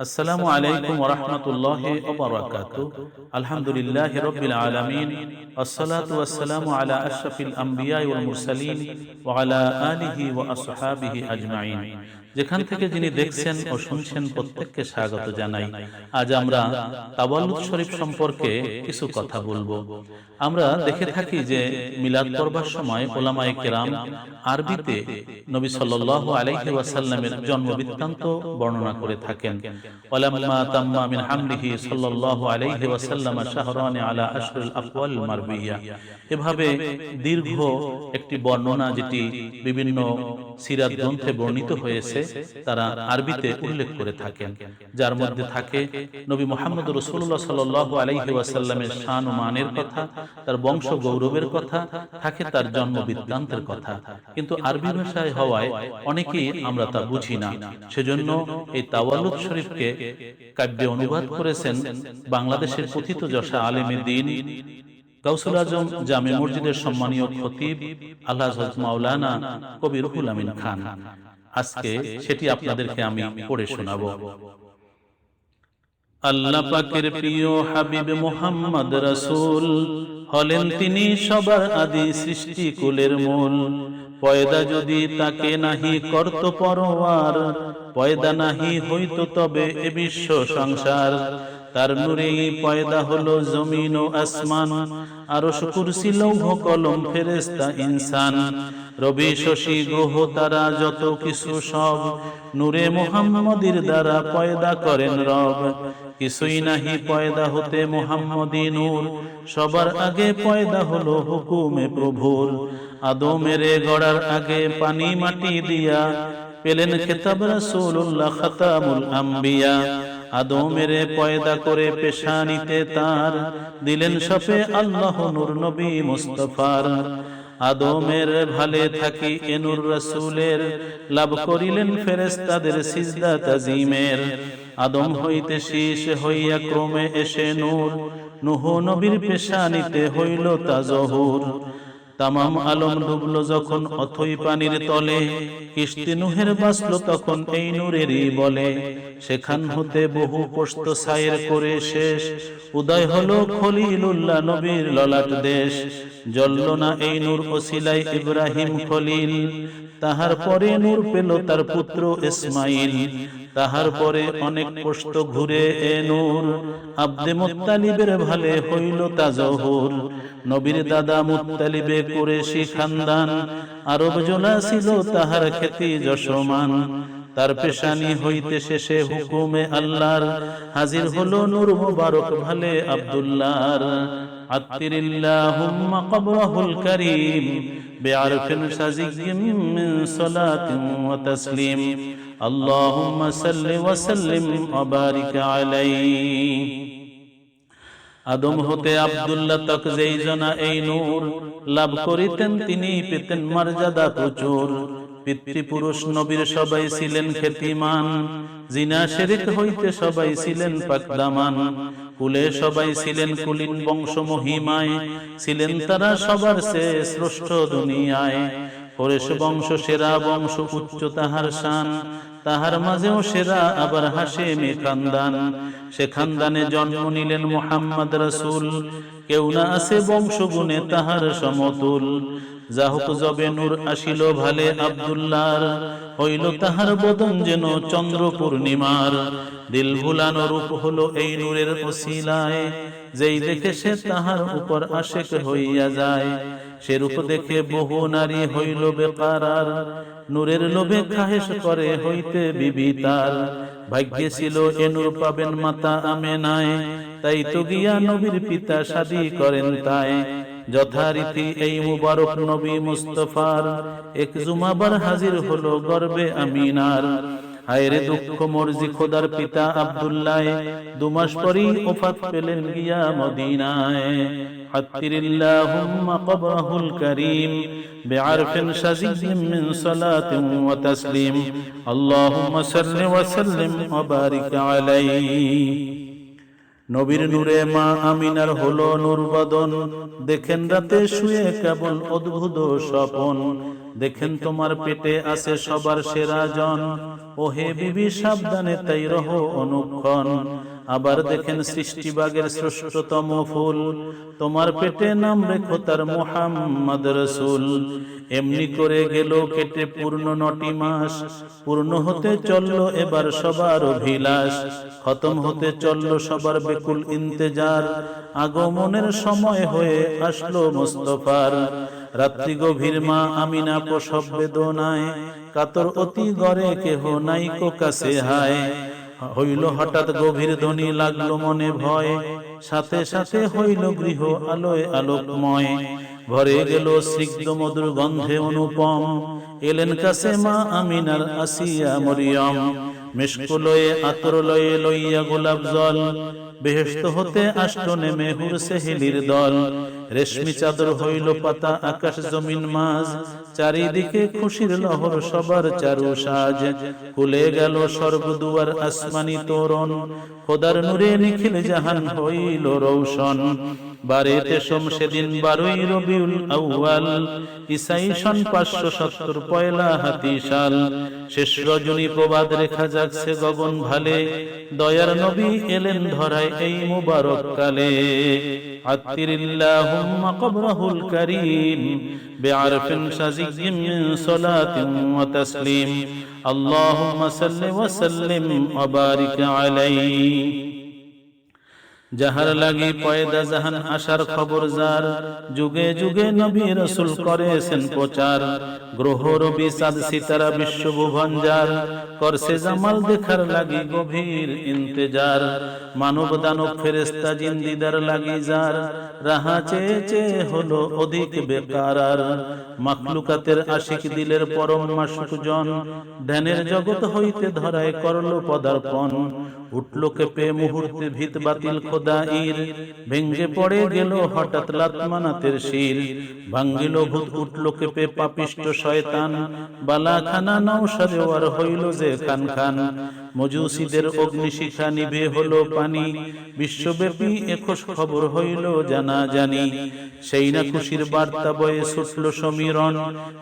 আসসালামু আলাইকুম ওরহমতুল্লাহ ওবরাকাতু আলহামদুলিল্লাহ রব্বিল আলামিন আসসালাতু ওয়াসসালামু আলা আশরাফিল আম্বিয়া ওয়াল মুরসালিন ওয়া আলা আলিহি ওয়া আসহাবিহি আজমাইন যেখান থেকে যিনি দেখছেন ও শুনছেন প্রত্যেককে স্বাগত জানাই। আজ আমরা তাওয়াল্লুদ শরীফ সম্পর্কে কিছু কথা বলব। আমরা দেখে থাকি যে মিলাদ পড়বার সময় ওলামায়ে কেরাম আরবিতে নবী সাল্লাল্লাহু আলাইহি ওয়াসাল্লামের জন্ম বৃত্তান্ত বর্ণনা করে থাকেন। ওয়ালাম্মা তাম্মা মিন হামলিহি সাল্লাল্লাহু আলাইহি ওয়াসাল্লাম শাহরান আলা আশরুল আকওয়াল মারবিয়া। এভাবে দীর্ঘ একটি বর্ণনা যেটি বিভিন্ন সিরাত গ্রন্থে বর্ণিত হয়েছে তারা আরবিতে উল্লেখ করে থাকেন, যার মধ্যে থাকে নবী মোহাম্মদ রসুল্লাহ সাল্লাহ আলাইহি ওয়াসাল্লামের শান ও মানের কথা, তার বংশ গৌরবের কথা, থাকে তার জন্ম বৃত্তান্তের কথা। কিন্তু আরবি ভাষায় হওয়ায় অনেকেই আমরা তা বুঝি না। সেজন্য এই তাওয়ালুদ শরীফকে কাব্যে অনুবাদ করেছেন বাংলাদেশের কথিত যশা আলেমে দিন গাউসুল আজম, জামে মসজিদের সম্মানীয় খতিব, আল্লাহ মাওলানা কবি রুহুল আমিন খান। আজকে সেটি আপনাদেরকে আমি পড়ে শোনাবো। আল্লাহ পাকের প্রিয় হাবিব মোহাম্মদ হলেন তিনি সবার আদি সৃষ্টি কুলের মূল। পয়দা যদি তাকে নাহি করত পরওয়ার পয়দা নাহি হইতো তবে এ বিশ্ব সংসার। তার নূরেই পয়দা হলো জমিন ও আসমান আরও কুরসি, লৌহ কলম ফেরেস্তা ইনসান। রবি শশী, গ্রহ, তারা, যত কিছু সব নূরে মোহাম্মদির দ্বারা পয়দা করেন রব। কিছুই নাহি পয়দা হতে মোহাম্মদী নূর, সবার আগে পয়দা হলো হুকুমে প্রভুর। আদমেরে গড়ার আগে পানি মাটি দিয়া পেলেন খেতাব রাসূলুল্লাহ খাতামুল আম্বিয়া। আদমের পয়দা করে পেশানিতে তার দিলেন সফে আল্লাহ নূর নবী মুস্তফার। আদমের ভালে থাকি এনুর রসুলের। লাভ করিলেন ফেরেস্তাদের সিজদা তাজিমের। আদম হইতে শীষ হইয়া ক্রমে এসে নূর। নুহ নবীর পেশানিতে হইল তা জহুর তামাম আলম ডুবলো যখন অথই পানির তলে, কিস্তি নুহের বাসল তখন এই নূরেরই বলে, সেখান হতে বহু পোস্ত সায়ের করে শেষ। উদয় হলো খলিলুল্লাহ নবীর ললাট দেশ। জ্বলল না এই নূর ওসিলাই ইব্রাহিম খলিল। তাহার পরে নূর পেল তার পুত্র ইসমাইল। তাহার পরে অনেক পোস্ত ঘুরে এ নূর। আব্দে মুত্তালিবের ভালে হইল তা জহুর। নবীর দাদা মুত্তালিবে করে খানদান। আরব জোলা ছিল তাহার খ্যাতি যশমান। তার পেশানি হইতে শেষে হুকুমে আল্লাহর। হাজির হলো নূর মুবারক ভালে আব্দুল্লাহর। আত্তিরিল্লাহুম্মা কবরাহুল কারীম। বিআরফিন সাজিয়্যিম من صلاة وتسليم اللهم صل وسلم وبارك আলাইহি আদম হতে আবদুল্লাহ তক যেই জনা এই নূর লাভ করিতেন তিনি পেতেন মর্যাদা প্রচুর পিতৃপুরুষ নবীর সবাই ছিলেন খ্যাতিমান, জিনা শেরিক হইতে সবাই ছিলেন পাকদামান কুলে সবাই ছিলেন কুলিন বংশ মহিমায় ছিলেন তারা সবার সে শ্রেষ্ঠ দুনিয়ায়। পরেশ বংশ সেরা, বংশ উচ্চ তাহার শান। তাহার মাঝেও সেরা আবার হাসে মে খানদান। সে খানদানে জন্ম নিলেন মোহাম্মদ রসুল। কেউ না আছে বংশ গুণে তাহার সমতুল। যাহক জবে নূর আসিল ভালে আবদুল্লার হইল তাহার বদন যেন চন্দ্র পূর্ণিমার দিল ভুলানো রূপ হলো এই নূরের ওসিলায়। যেই দেখে সে তাহার উপর আশেক হইয়া যায়। সে রূপ দেখে বহু নারী হইল বেকারার নূরের লোভে খাহেস করে হইতে বিবি তার। ভাগ্যে ছিল এ নূর পাবেন মাতা আমেনায়। তাই তো গিয়া নবীর পিতা শাদি করেন তাই। যথারীতি এই মুবারক নবী মুস্তফার এক জুমাবার হাজির হলো গর্বে আমিনার হায়রে দুঃখ মর্জি খোদার পিতা আব্দুল্লাহ দুমাস পরই ওফাত পেলেন গিয়া মদিনায় হাত্তিরিল্লাহুম্মা কবরাহুল করিম بعرف شزيز من صلاة وتسليم اللهم صل وسلم وبارك عليه নবীর নূরে মা আমিনার হলো নুরবাদন দেখেন রাতে শুয়ে কেবল অদ্ভুত স্বপন। দেখেন তোমার পেটে আছে সবার সেরা জন। ও হে বিবি সাবধানে তাই রহ অনুক্ষণ। আবার দেখেন সৃষ্টিবাগের শ্রেষ্ঠতম ফুল। তোমার পেটে নাম রেখো তার মোহাম্মদ রসুল। এমনি করে গেল কেটে পূর্ণ নটি মাস। পূর্ণ হতে চলল এবার সবার অভিলাষ। খতম হতে চলল সবার বেকুল ইন্তেজার। আগমনের সময় হয়ে আসলো মোস্তফার। রাত্রি গভীর মা আমিনা প্রসব বেদনায়। কাতর অতি গড়ে কেহ নাইকো কাছে হায়। হইল হঠাৎ গভীর ধ্বনি লাগল মনে ভয়। সাথে সাথে হইল গৃহ আলোয় আলোকময়। ভরে গেল সিগ্ধ মধুর গন্ধে অনুপম। এলেন কাছে মা আমিনার আসিয়া মরিয়ম। মিশকুলয়ে আতর লয়ে লইয়া গোলাপ জল। বেহেস্ত হতে আষ্ট নেমে হুরসে হিলির দল। রেশমি চাদর হইল পাতা, আকাশ জমিন মাঝ। চারিদিকে খুশির লহর, সবার চারু সাজ। খুলে গেল সর্বদুয়ার আসমানি তোরণ। খোদার নূরে নিখিল জাহান হইল রৌশন বারেতে সোম সেদিন বারোই রবিউল আউয়াল ইসাই সন পাঁচশো সত্তর পয়লা হাতি সাল শেষ রজনী প্রবাদ রেখা যাচ্ছে গগন ভালে দয়ার নবী এলেন ধরায় এই মুবারক কালে। আত্মিরিল্লাহুম্মা কবরাহুল কারীম ওয়া তাসলিম। আল্লাহুম্মা সাল্লি ওয়া সাল্লিম ওয়া বারিক আলাইহি। যাহার লাগি পয়দা জাহান আসার খবর যার, যুগে যুগে নবী রসুল করেছেন প্রচার। গ্রহ রবি চাঁদ সিতারা বিশ্ব ভুবন যার, করছে জামাল দেখার লাগি গভীর ইন্তেজার। মানব দানব ফেরেস্তা জিন্দিদার লাগি যার, রাহা চেয়ে চেয়ে হলো অধিক বেকার আর মাখলুকাতের আশিক দিলের পরম মাসুক জন, ধ্যানের জগৎ হইতে ধরায় করল পদার্পণ। উঠল কেঁপে মুহূর্তে ভিত বাতিল খোদা ইর ভেঙ্গে পড়ে গেল হঠাৎ লাতমানাতের শির। ভাঙ্গিল ভূত, উঠল কেঁপে পাপিষ্ট শয়তান। বালাখানা নৌসারে ওয়ার হইল যে খান খান। মজুসিদের অগ্নিশিখা নিভে হলো পানি। বিশ্বব্যাপী একুশ খবর হইল জানা জানি সেই না খুশির বার্তা বয়ে ছুটল সমীরণ।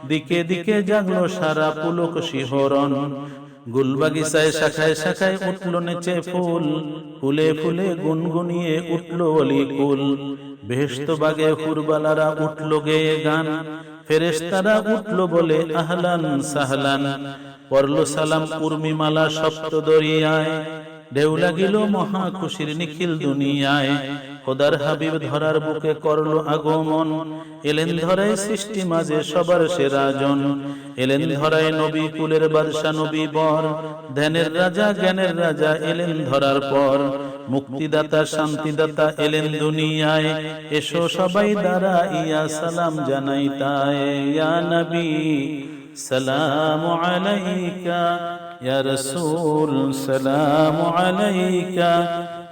দিকে দিকে জাগলো সারা পুলক শিহরণ। গুলবাগিচায় শাখায় শাখায় উঠল নেচে ফুল, ফুলে ফুলে গুনগুনিয়ে উঠল অলি কুল বেহেস্ত বাগে ফুরবালারা উঠল গেয়ে গান, ফেরেশতারা উঠল বলে আহলান সাহলান। পরল সালাম উর্মিমালা সপ্ত দরিয়ায় ঢেউ লাগিল মহা খুশির নিখিল দুনিয়ায়। খোদার হাবিব ধরার বুকে করল আগমন। এলেন ধরাই সৃষ্টি মাঝে সবার সেরাজন এলেন ধরাই নবী কুলের বাদশা নবী বর। ধ্যানের রাজা, জ্ঞানের রাজা এলেন ধরার পর। মুক্তিদাতা, শান্তিদাতা এলেন দুনিয়ায়। এসো সবাই দ্বারা ইয়া সালাম জানাই তাই। ইয়া নবী, সালাম আলাইকা। ইয়া রাসূল, সালাম আলাইকা।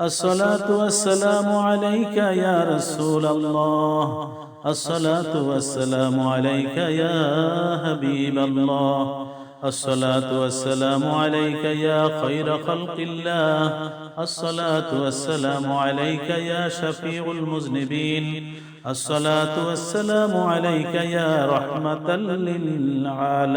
الصلاة والسلام عليك يا رسول الله. الصلاة والسلام عليك يا حبيب الله. الصلاة والسلام عليك يا خير خلق الله. الصلاة والسلام عليك يا شفيع المذنبين. الصلاة والسلام عليك يا رحمة للعالمين.